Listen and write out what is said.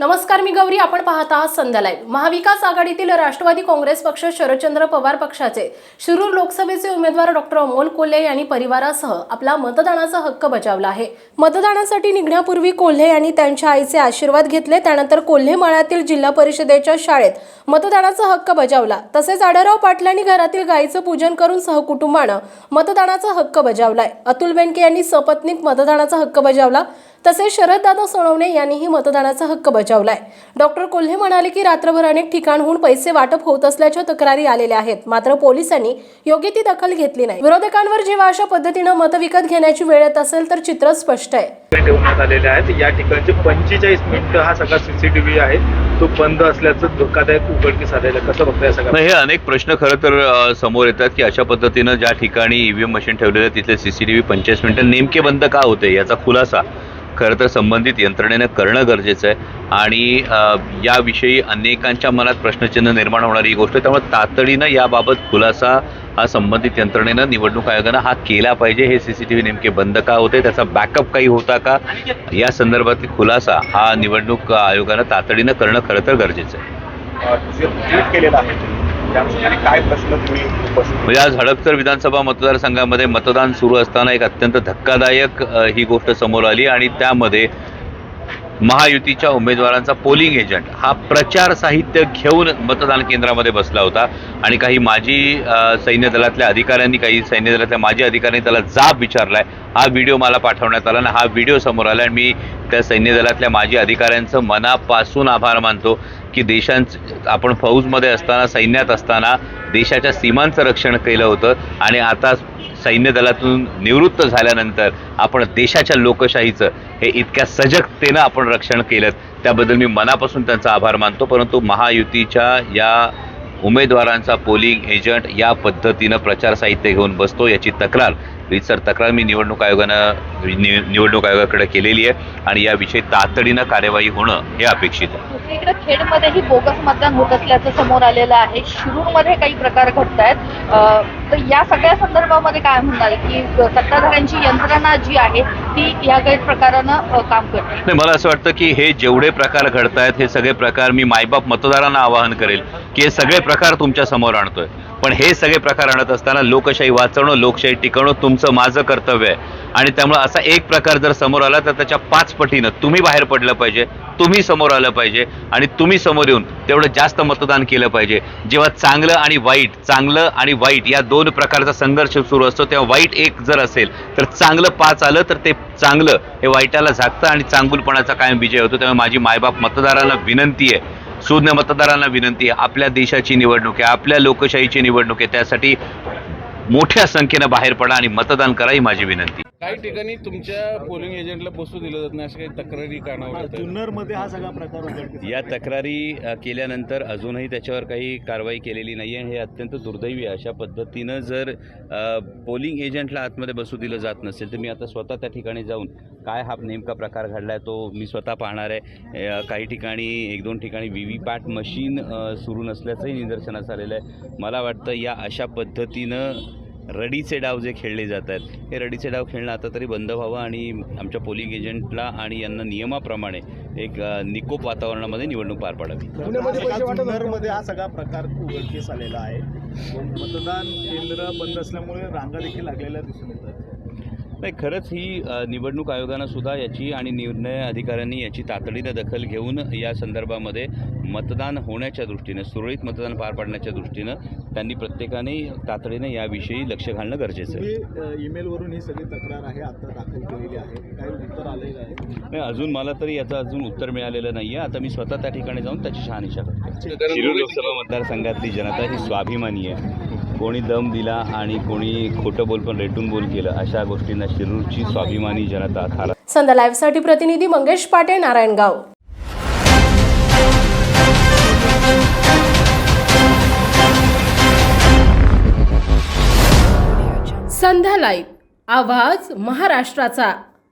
नमस्कार मी गौरी आपण पाहत आहात संध्या लाईव्ह महाविकास आघाडीतील राष्ट्रवादी काँग्रेस पक्ष शरदचंद्र पवार पक्षाचे. शिरूर लोकसभेचे उमेदवार डॉक्टर अमोल कोल्हे यांनी परिवारासह आपला मतदानाचा हक्क बजावला आहे. मतदानासाठी निघण्यापूर्वी कोल्हे यांनी त्यांच्या आईचे आशीर्वाद घेतले त्यानंतर कोल्हे मळ्यातील जिल्हा परिषदेच्या शाळेत मतदानाचा हक्क बजावला. तसेच आढळराव पाटलांनी घरातील गायीचं पूजन करून सहकुटुंबानं मतदानाचा हक्क बजावलाय. अतुल बेनके यांनी सपत्नीक मतदानाचा हक्क बजावला. तसेच शरददादा सोनवणे यांनीही मतदानाचा हक्क बजावलाय. डॉक्टर कोल्हे म्हणाले की रात्रभर अनेक ठिकाणहून पैसे वाटप होत असल्याच्या तक्रारी आलेल्या आहेत. मात्र पोलिसांनी योग्य ती दखल घेतली नाही. विरोधकांवर जेव्हा अशा पद्धतीनं मत विकत घेण्याची वेळ येत असेल तर चित्र स्पष्ट आहे. ठेवण्यात आलेले आहेत. या ठिकाणचे पंचेचाळीस मिनिटं हा सगळा सीसीटीव्ही आहे. तो बंद असल्याचं धोकादायक उघडकीस आलेलं आहे. कसं बघताय सगळं? नाही हे अनेक प्रश्न खरं तर समोर येतात की अशा पद्धतीनं ज्या ठिकाणी ईव्हीएम मशीन ठेवलेलं आहे तिथले सीसीटीव्ही पंचेचाळीस मिनिटं नेमके बंद का होते याचा खुलासा खरं तर संबंधित यंत्रणेनं करणं गरजेचं आहे. आणि याविषयी अनेकांच्या मनात प्रश्नचिन्ह निर्माण होणारी ही गोष्ट आहे. त्यामुळे तातडीनं याबाबत खुलासा हा संबंधित यंत्रणेनं निवडणूक आयोगानं हा केला पाहिजे. हे सी सी टी व्ही नेमके बंद का होते? त्याचा बॅकअप काही होता का? या संदर्भातली खुलासा हा निवडणूक आयोगानं तातडीनं करणं खरं तर गरजेचं आहे काय प्रश्न तुम्ही म्हणजे आज हडपसर विधानसभा मतदारसंघामध्ये मतदान सुरू असताना एक अत्यंत धक्कादायक ही गोष्ट समोर आली आणि त्यामध्ये महायुतीच्या उमेदवारांचा पोलिंग एजंट हा प्रचार साहित्य घेऊन मतदान केंद्रामध्ये बसला होता. आणि काही माजी सैन्य दलातल्या अधिकाऱ्यांनी काही सैन्य दलातल्या माजी अधिकाऱ्यांनी त्याला जाब विचारलाय. हा व्हिडिओ मला पाठवण्यात आला आणि हा व्हिडिओ समोर आला आणि मी त्या सैन्य दलातल्या माजी अधिकाऱ्यांचं मनापासून आभार मानतो की देशांच आपण फौजमध्ये असताना सैन्यात असताना देशाच्या सीमांचं रक्षण केलं होतं आणि आता सैन्य दलातून निवृत्त झाल्यानंतर आपण देशाच्या लोकशाहीचं हे इतक्या सजगतेनं आपण रक्षण केलं त्याबद्दल मी मनापासून त्यांचा आभार मानतो परंतु महायुतीच्या या उमेदवारांचा पोलिंग एजंट या पद्धतीनं प्रचार साहित्य घेऊन बसतो याची तक्रार रीतसर तक्रार मी निवडणूक आयोगानं निवडणूक आयोगाकडे केलेली आहे आणि याविषयी तातडीनं कार्यवाही होणं हे अपेक्षित आहे. दुसरीकडे खेडमध्येही बोगस मतदान होत असल्याचं समोर आलेलं आहे. शिरूरमध्ये काही प्रकार घडत आहेत तर या सगळ्या संदर्भामध्ये काय म्हणाल की सत्ताधाऱ्यांची यंत्रणा जी आहे ती या गैरप्रकारानं काम करते. नाही मला असं वाटतं की हे जेवढे प्रकार घडत आहेत हे सगळे प्रकार मी मायबाप मतदारांना आवाहन करेल की हे सगळे प्रकार तुमच्यासमोर आणतोय. पण हे सगळे प्रकार आणत असताना लोकशाही वाचवणं लोकशाही टिकवणं तुमचं माझं कर्तव्य आहे. आणि त्यामुळे असा एक प्रकार जर समोर आला तर त्याच्या पाच पटीनं तुम्ही बाहेर पडलं पाहिजे तुम्ही समोर आलं पाहिजे आणि तुम्ही समोर येऊन तेवढं जास्त मतदान केलं पाहिजे. जेव्हा चांगलं आणि वाईट चांगलं आणि वाईट या दोन प्रकारचा संघर्ष सुरू असतो तेव्हा वाईट एक जर असेल तर चांगलं पाच आलं तर ते चांगलं. हे वाईटाला झाकतं आणि चांगुलपणाचा कायम विजय होतो. त्यामुळे माझी मायबाप मतदारांना विनंती आहे सुज्ञ मतदारांना विनंती आहे. आपल्या देशाची निवडणूक आहे आपल्या लोकशाहीची निवडणूक आहे. त्यासाठी मोठ्या संख्येनं बाहेर पडा आणि मतदान करा ही माझी विनंती काही ठिकाणी तुमच्या पोलिंग एजंटला बसू दिलं जात नाही अशा काही तक्रारी कानावर. जुन्नरमध्ये हा सगळा प्रकार उघडकीस या तक्रारी अ, केल्यानंतर अजूनही त्याच्यावर काही कारवाई केलेली नाही आहे हे अत्यंत दुर्दैवी आहे. अशा पद्धतीनं जर अ, पोलिंग एजंटला आतमध्ये बसू दिलं जात नसेल तर मी आता स्वतः त्या ठिकाणी जाऊन काय हा नेमका प्रकार घडला आहे तो मी स्वतः पाहणार आहे. अ, काही ठिकाणी एक दोन ठिकाणी व्ही व्ही पॅट मशीन अ, सुरू नसल्याचंही निदर्शनास आलेलं आहे. मला वाटतं या अशा पद्धतीनं रडीचे डाव जे खेळले जात आहेत हे रडीचे डाव खेळणं आता तरी बंद व्हावं आणि आमच्या पोलिंग एजंटला आणि यांना नियमाप्रमाणे एक निकोप वातावरणामध्ये निवडणूक पार पाडावी. हा सगळा प्रकार उघडकीस आलेला आहे. मतदान केंद्र बंद असल्यामुळे रांगा देखील लागलेल्या दिसून येतात. नाही खरंच ही निवडणूक आयोगानं सुद्धा याची आणि निर्णय अधिकाऱ्यांनी याची तातडीनं दखल घेऊन या संदर्भामध्ये मतदान होण्याच्या दृष्टीनं सुरळीत मतदान पार पाडण्याच्या दृष्टीनं त्यांनी प्रत्येकाने तातडीनं याविषयी लक्ष घालणं गरजेचं आहे. ईमेलवरून ही सगळी तक्रार आहे आता दाखल केलेली आहे. काही उत्तर आलेलं आहे नाही अजून मला तरी याचं अजून उत्तर मिळालेलं नाही आहे आता मी स्वतः त्या ठिकाणी जाऊन त्याची शहानिशा करतो. शिरूर लोकसभा मतदारसंघातली जनता ही स्वाभिमानी आहे. कोणी दम दिला आणि कोणी खोटं बोल पण रेटून बोल केलं अशा गोष्टींना शिरूरची स्वाभिमानी जनता थारा संध्या लाईव्हसाठी प्रतिनिधी मंगेश पाटे नारायणगाव संध्या लाईव्ह आवाज महाराष्ट्राचा.